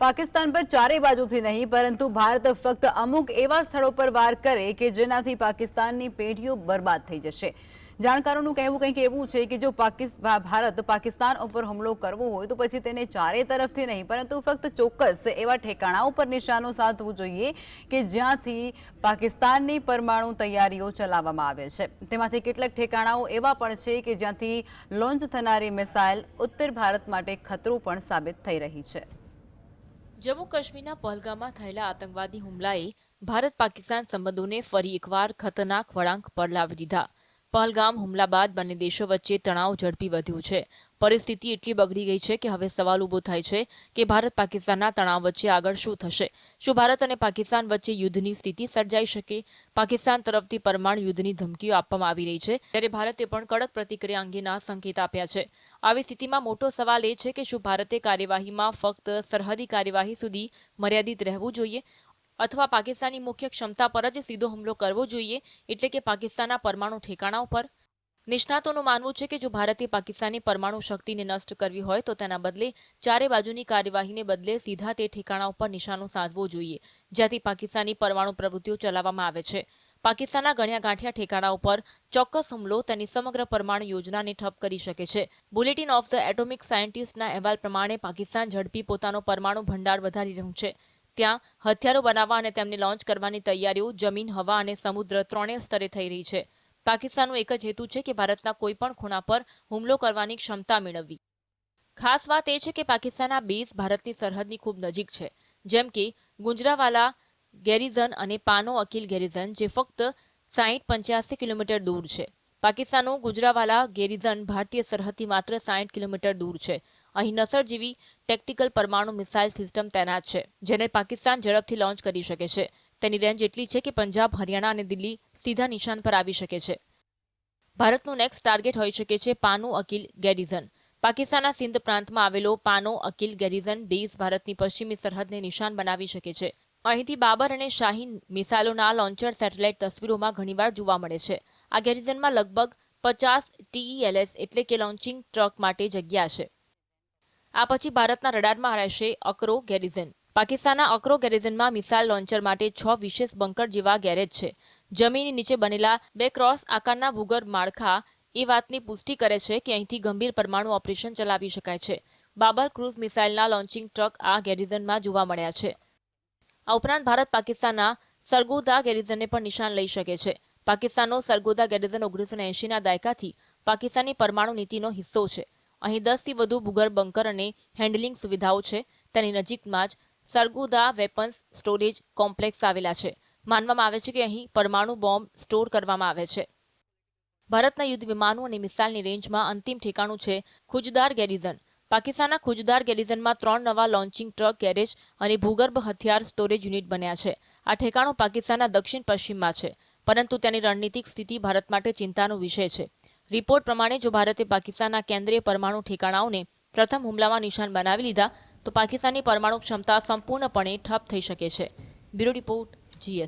પાકિસ્તાન પર ચારે બાજુથી નહીં, પરંતુ ભારત ફક્ત અમુક એવા સ્થળો પર વાર કરે કે જેનાથી પાકિસ્તાનની પેઢીઓ બરબાદ થઈ જશે. જાણકારોનું કહેવું કંઈક એવું છે કે જો ભારત પાકિસ્તાન ઉપર હુમલો કરવો હોય તો પછી તેને ચારે તરફથી નહીં, પરંતુ ફક્ત ચોક્કસ એવા ઠેકાણાઓ પર નિશાનો સાધવું જોઈએ કે જ્યાંથી પાકિસ્તાનની પરમાણુ તૈયારીઓ ચલાવવામાં આવે છે. તેમાંથી કેટલાક ઠેકાણાઓ એવા પણ છે કે જ્યાંથી લોન્ચ થનારી મિસાઇલ ઉત્તર ભારત માટે ખતરો પણ સાબિત થઈ રહી છે. જમ્મુ કાશ્મીરના પહલગામમાં થયેલા આતંકવાદી હુમલાએ ભારત પાકિસ્તાન સંબંધોને ફરી એકવાર ખતરનાક વળાંક પર લાવી દીધા. પહલગામ હુમલા બાદ બંને દેશો વચ્ચે તણાવ ઝડપી વધ્યો છે. પરિસ્થિતિ એટલી બગડી ગઈ છે કે હવે સવાલ ઊભો થાય છે કે ભારત પાકિસ્તાનના તણાવ વચ્ચે આગળ શું થશે? શું ભારત અને પાકિસ્તાન વચ્ચે યુદ્ધની સ્થિતિ સર્જાઈ શકે? પાકિસ્તાન તરફથી પરમાણુ યુદ્ધની ધમકીઓ આપવામાં આવી રહી છે. ત્યારે ભારતે પણ કડક પ્રતિક્રિયા અંગેના સંકેત આપ્યા છે. આવી સ્થિતિમાં મોટો સવાલ એ છે કે શું ભારતે કાર્યવાહીમાં ફક્ત સરહદી કાર્યવાહી સુધી મર્યાદિત રહેવું જોઈએ? અથવા પાકિસ્તાની મુખ્ય ક્ષમતા પર જ સીધો હુમલો કરવો જોઈએ એટલે કે પાકિસ્તાનના પરમાણુ ઠેકાણાઓ પર નિષ્ણાતોનું માનવું છે કે જો ભારતે પાકિસ્તાની પરમાણુ શક્તિને નષ્ટ કરવી હોય તો તેના બદલે ચારે બાજુની કાર્યવાહીને બદલે સીધા તે ઠેકાણા ઉપર નિશાનો સાધવો જોઈએ, જ્યાંથી પાકિસ્તાની પરમાણુ પ્રવૃત્તિઓ ચલાવવામાં આવે છે. પાકિસ્તાનના ગણ્યા ગાંઠિયા ઠેકાણા ઉપર ચોક્કસ હુમલો તેની સમગ્ર પરમાણુ યોજનાને ઠપ કરી શકે છે. બુલેટિન ઓફ ધ એટોમિક સાયન્ટિસ્ટના અહેવાલ પ્રમાણે પાકિસ્તાન ઝડપી પોતાનો પરમાણુ ભંડાર વધારી રહ્યું છે. ત્યાં હથિયારો બનાવવા અને તેમને લોન્ચ કરવાની તૈયારીઓ જમીન, હવા અને સમુદ્ર ત્રણેય સ્તરે થઈ રહી છે. પાકિસ્તાનનો એક જ હેતુ છે કે ભારતના કોઈપણ ખૂણા પર હુમલો કરવાની ક્ષમતા મેળવવી. ખાસ વાત એ છે કે પાકિસ્તાનના બેઝ ભારતની સરહદની ખૂબ નજીક છે. જેમ કે ગુંજરાવાલા ગેરિઝન અને પાનો અકિલ ગેરિઝન, જે ફક્ત સાહીઠ પંચ્યાસી કિલોમીટર દૂર છે. પાકિસ્તાનનું ગુજરાવાલા ગેરિઝન ભારતીય સરહદથી માત્ર સાહીઠ કિલોમીટર દૂર છે. અહીં નસર જેવી ટેક્ટિકલ પરમાણુ મિસાઇલ સિસ્ટમ તૈનાત છે, જેને પાકિસ્તાન ઝડપથી લોન્ચ કરી શકે છે. તેની રેન્જ એટલી છે કે પંજાબ, હરિયાણા અને દિલ્હી સીધા નિશાન પર આવી શકે છે. ભારતનું નેક્સ્ટ ટાર્ગેટ હોઈ શકે છે પાનો અકિલ ગેરિઝન પાકિસ્તાનના સિંધ પ્રાંતમાં આવેલો પાનો અકિલ ગેરિઝન દેશ ભારતની પશ્ચિમી સરહદને નિશાન બનાવી શકે છે. અહીંથી બાબર અને શાહીન મિસાઇલોના લોન્ચર સેટેલાઇટ તસવીરોમાં ઘણીવાર જોવા મળે છે. આ ગેરિઝનમાં લગભગ પચાસ ટીઈએલએસ એટલે કે લોન્ચિંગ ટ્રક માટે જગ્યા છે. આ પછી ભારતના રડારમાં રહેશે અકરો ગેરિઝન. પાકિસ્તાનના અકરો ગેરિઝનમાં મિસાઇલ લોન્ચર માટે છ વિશેષ બંકર જેવા ગેરેજ છે. જમીનની નીચે બનેલા બે ક્રોસ આકારના ભૂગર્ભ માળખા એ વાતની પુષ્ટિ કરે છે કે અહીંથી ગંભીર પરમાણુ ઓપરેશન ચલાવી શકાય છે. બાબર ક્રૂઝ મિસાઇલના લોન્ચિંગ ટ્રક આ ગેરિઝનમાં જોવા મળ્યા છે. આ ઉપરાંત ભારત પાકિસ્તાનના સરગોદા ગેરિઝનને પણ નિશાન લઈ શકે છે. પાકિસ્તાનનો સરગોદા ગેરિઝન ઓગણીસો એંશીના દાયકાથી પાકિસ્તાની પરમાણુ નીતિનો હિસ્સો છે. અહીં દસથી વધુ ભૂગર્ભ બંકર અને હેન્ડલિંગ સુવિધાઓ છે. તેની નજીકમાં જ સરગુદા વેપન્સ સ્ટોરેજ કોમ્પ્લેક્સ આવેલા છે. માનવામાં આવે છે કે અહીં પરમાણુ બોમ્બ સ્ટોર કરવામાં આવે છે. ભારતના યુદ્ધ વિમાનો અને મિસાઇલની રેન્જમાં અંતિમ ઠેકાણું છે ખુજદાર ગેરિઝન પાકિસ્તાનના ખુજદાર ગેરિઝનમાં ત્રણ નવા લોન્ચિંગ ટ્રક ગેરેજ અને ભૂગર્ભ હથિયાર સ્ટોરેજ યુનિટ બન્યા છે. આ ઠેકાણું પાકિસ્તાનના દક્ષિણ પશ્ચિમમાં છે, પરંતુ તેની રણનીતિક સ્થિતિ ભારત માટે ચિંતાનો વિષય છે. રિપોર્ટ પ્રમાણે જો ભારતે પાકિસ્તાનના કેન્દ્રીય પરમાણુ ઠેકાણાઓને પ્રથમ હુમલામાં નિશાન બનાવી લીધા, તો પાકિસ્તાનની પરમાણુ ક્ષમતા સંપૂર્ણપણે ઠપ થઈ શકે છે. Bureau report, GS.